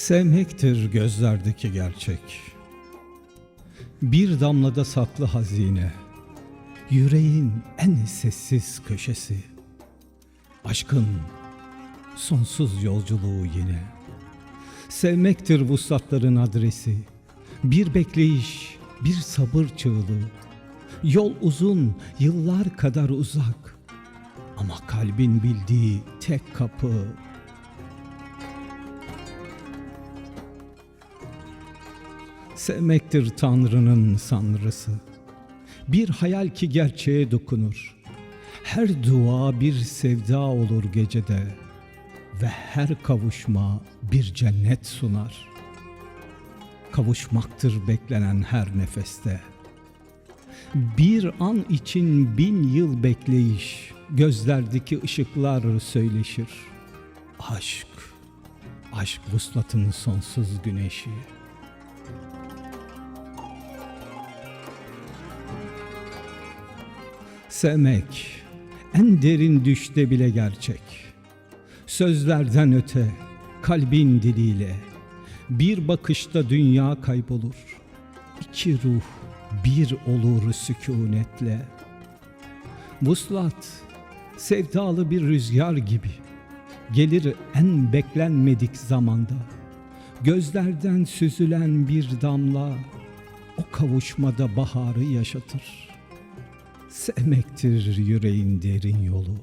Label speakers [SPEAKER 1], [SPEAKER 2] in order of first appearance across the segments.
[SPEAKER 1] Sevmektir gözlerdeki gerçek. Bir damlada saklı hazine. Yüreğin en sessiz köşesi. Aşkın sonsuz yolculuğu yine. Sevmektir vuslatların adresi. Bir bekleyiş, bir sabır çığlığı. Yol uzun, yıllar kadar uzak. Ama kalbin bildiği tek kapı Sevmektir Tanrı'nın sanrısı. Bir hayal ki gerçeğe dokunur. Her dua bir sevda olur gecede ve her kavuşma bir cennet sunar. Kavuşmaktır beklenen her nefeste. Bir an için bin yıl bekleyiş, gözlerdeki ışıklar söyleşir. Aşk, aşk vuslatın sonsuz güneşi. Sevmek en derin düşte bile gerçek. Sözlerden öte kalbin diliyle bir bakışta dünya kaybolur. İki ruh bir olur sükunetle. Vuslat sevdalı bir rüzgar gibi gelir en beklenmedik zamanda. Gözlerden süzülen bir damla o kavuşmada baharı yaşatır. Sevmektir yüreğin derin yolu.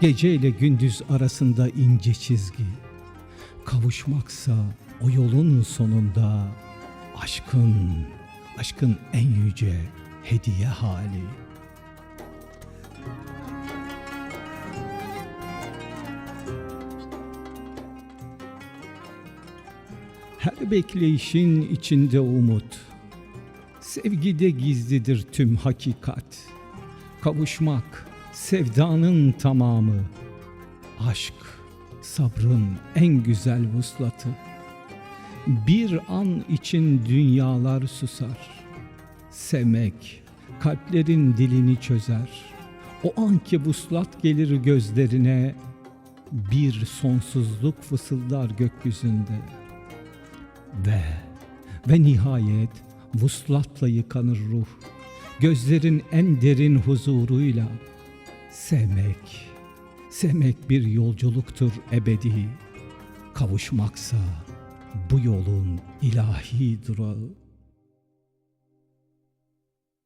[SPEAKER 1] Gece ile gündüz arasında ince çizgi. Kavuşmaksa o yolun sonunda aşkın, aşkın en yüce hediye hali. Her bekleyişin içinde umut. Sevgide gizlidir tüm hakikat. Kavuşmak sevdanın tamamı. Aşk sabrın en güzel vuslatı. Bir an için dünyalar susar. Sevmek kalplerin dilini çözer. O anki vuslat gelir gözlerine. Bir sonsuzluk fısıldar gökyüzünde. Ve ve nihayet vuslatla yıkanır ruh. Gözlerin en derin huzuruyla sevmek. Sevmek bir yolculuktur ebedi. Kavuşmaksa bu yolun ilahi durağı.